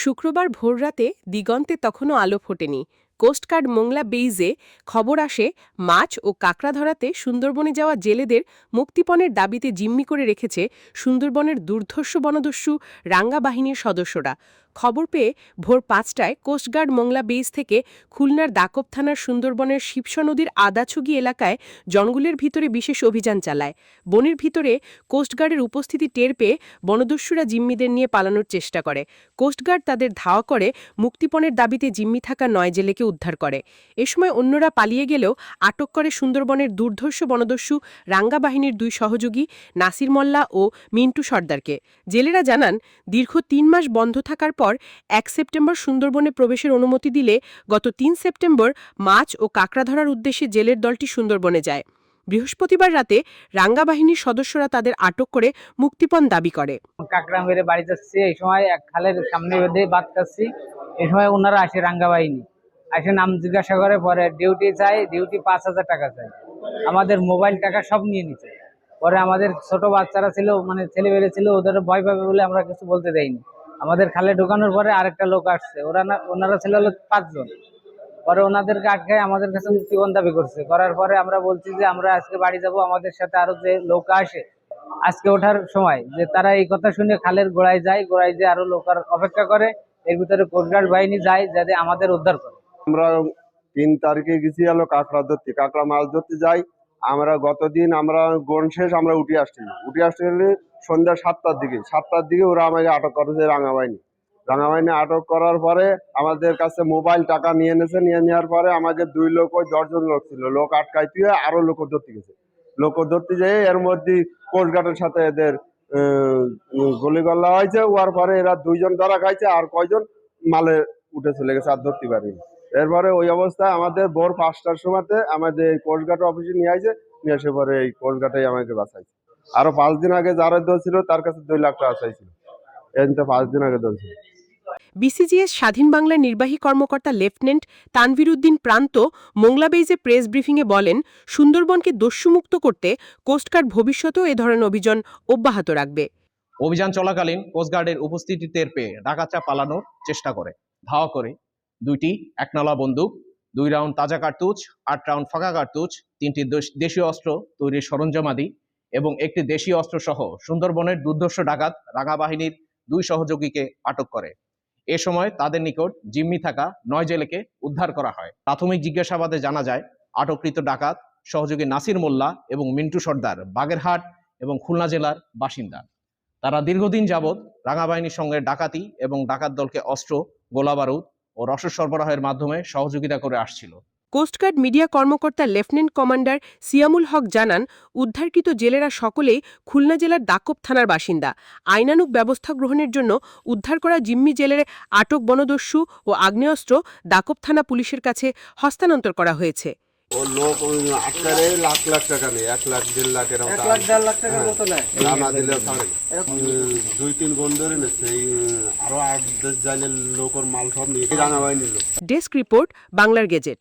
শুক্রবার ভোররাতে দিগন্তে তখনও আলো ফোটেনি। কোস্টগার্ড মোংলা বেইজে খবর আসে, মাছ ও কাঁকড়া ধরাতে সুন্দরবনে যাওয়া জেলেদের মুক্তিপণের দাবিতে জিম্মি করে রেখেছে সুন্দরবনের দুর্ধর্ষ বনদস্যু রাঙ্গা বাহিনীর সদস্যরা। খবর পেয়ে ভোর পাঁচটায় কোস্টগার্ড মোংলা বেইজ থেকে খুলনার দাকব থানার সুন্দরবনের শিবসা নদীর আদাছুগি এলাকায় জঙ্গলের ভিতরে বিশেষ অভিযান চালায়। বনের ভিতরে কোস্টগার্ডের উপস্থিতি টের পেয়ে বনদস্যুরা জিম্মিদের নিয়ে পালানোর চেষ্টা করে। কোস্টগার্ড তাদের ধাওয়া করে, মুক্তিপণের দাবিতে জিম্মি থাকা নয় জেলেকে উদ্ধার করে। এ সময় অন্যরা পালিয়ে গেলেও আটক করে সুন্দরবনের দুর্ধর্ষ বনদস্যু, রাঙ্গা বাহিনীর দুই সহযোগী, নাসির মোল্লা ও মিন্টু সর্দারকে। জেলেরা জানান, দীর্ঘ তিন মাস বন্ধ থাকার পর এক সেপ্টেম্বর সুন্দরবনে প্রবেশের অনুমতি দিলে গত তিন সেপ্টেম্বর মাছ ও কাঁকড়া ধরার উদ্দেশ্যে জেলের দলটি সুন্দরবনে যায়। বৃহস্পতিবার রাতে রাঙ্গা বাহিনীর সদস্যরা তাদের আটক করে মুক্তিপণ দাবি করে। কাকড়া মেরে বাড়ি যাচ্ছি, এই সময় এক খালের সামনে বেঁধে বাদ খাচ্ছি এই সময় ওনারা আসে রাঙ্গা বাহিনী। আসে নাম জিজ্ঞাসা করে, পরে ডিউটি চাই ডিউটি পাঁচ হাজার টাকা চাই। আমাদের মোবাইল টাকা সব নিয়ে নিচ্ছে পরে আমাদের ছোট বাচ্চারা ছিল মানে ছেলেবেলে ছিল, ওদের ভয় পাবে বলে আমরা কিছু বলতে দেয়নি আমাদের খালে ঢোকানোর পরে আরেকটা লোক আসছে। ওরা না, ওনারা ছিল হলো পাঁচজন। পরে ওনাদেরকে আটকে আমাদের কাছে মুক্তিপণ দাবি করছে। করার পরে আমরা বলছি যে, আমরা আজকে বাড়ি যাব, আমাদের সাথে আরও যে লোক আসে, আজকে ওঠার সময়, যে তারা এই কথা শুনে খালের গোড়ায় যায়, গোড়ায় যে আরও লোক আর অপেক্ষা করে। এর ভিতরে কোস্টগার্ড বাহিনী যায়, যাতে আমাদের উদ্ধার করে। আমরা তিন তারিখে গেছি হলো কাঁকড়া ধরতে। কাঁকড়া মাছ ধরতে যাই। আমরা গতদিন আমরা গন শেষ, আমরা উঠে আসছি উঠে আসতে গেলে সন্ধ্যা সাতটার দিকে। সাতটার দিকে ওরা আমাকে আটক করেছে রাঙাবাহিনী রাঙাবাহিনী আটক করার পরে আমাদের কাছে মোবাইল টাকা নিয়ে এনেছে, নিয়ে নেওয়ার পরে আমাদের দুই লোক ওই দশজন লোক ছিল। লোক আটকাই দিয়ে আরও লোক ধরতে গেছে। লোক ধরতে যেয়ে এর মধ্যে কোস্টগার্ডের সাথে এদের গলিগল্লা হয়েছে। ওয়ার পরে এরা দুইজন ধরা খাইছে আর কয়জন মালে উঠে চলে গেছে আর ধরতে পারিনি। এরপরে ওই অবস্থায় আমাদের ভোর পাঁচটার সময়তে আমাদের এই কোস্টগার্ড অফিসে নিয়ে আসে নিয়ে এসে পরে এই কোস্টগার্ডেই আমাকে বাঁচাইছে। আরও পাঁচ দিন আগে যারা ধরছিল তার কাছে দুই লাখ টাকা চাইছিল। এই তো পাঁচ দিন আগে ধরছিল বিসিজিএস স্বাধীন বাংলার নির্বাহী কর্মকর্তা লেফটেন্যান্ট তানভীর উদ্দিন প্রান্ত মোংলাবেইজে প্রেস ব্রিফিংয়ে বলেন সুন্দরবনকে দস্যুমুক্ত করতে কোস্টগার্ড ভবিষ্যতেও এ ধরনের অভিযান অব্যাহত রাখবে। অভিযান চলাকালীন কোস্টগার্ডের উপস্থিতি টের পেয়ে ডাকাতরা পালানোর চেষ্টা করে ধাওয়া করে দুইটি একনলা বন্দুক, দুই রাউন্ড তাজা কার্তুজ, আট রাউন্ড ফাঁকা কার্তুজ, তিনটি দেশীয় অস্ত্র তৈরির সরঞ্জামাদি এবং একটি দেশীয় অস্ত্র সহ সুন্দরবনের দুর্ধর্ষ ডাকাত রাঙা বাহিনীর দুই সহযোগীকে আটক করে। এ সময় তাদের নিকট জিম্মি থাকা নয় জেলেকে উদ্ধার করা হয়। প্রাথমিক জিজ্ঞাসাবাদে জানা যায়, আটককৃত ডাকাত সহযোগী নাসির মোল্লা এবং মিন্টু সর্দার, বাগেরহাট এবং খুলনা জেলার বাসিন্দা। তারা দীর্ঘদিন যাবৎ রাঙা বাহিনীর সঙ্গে ডাকাতি এবং ডাকাত দলকে অস্ত্র, গোলাবারুদ ও রসদ সরবরাহের মাধ্যমে সহযোগিতা করে আসছিল। কোস্টগার্ড মিডিয়া কর্মকর্তা লেফটেন্যান্ট কমান্ডার সিয়ামুল হক জানান, উদ্ধারকৃত জেলেরা সকলেই খুলনা জেলার দাকব থানার বাসিন্দা। আইনানুক ব্যবস্থা গ্রহণের জন্য উদ্ধার করা জিম্মি জেলের আটক বনদস্যু ও আগ্নেয়স্ত্র দাকব থানা পুলিশের কাছে হস্তান্তর করা হয়েছে। ও লোক লাখ লাখ টাকা নেই এক লাখ দেড় লাখ এরকম এক লাখ দেড় লাখ টাকার মতো নেয়। না দিলে ছাড়ে উম, দুই তিন গুণ ধরে এই আরও আট দশ জাইলের লোকের মাল সব নিয়ে নিল ডেস্ক রিপোর্ট বাংলার গেজেট।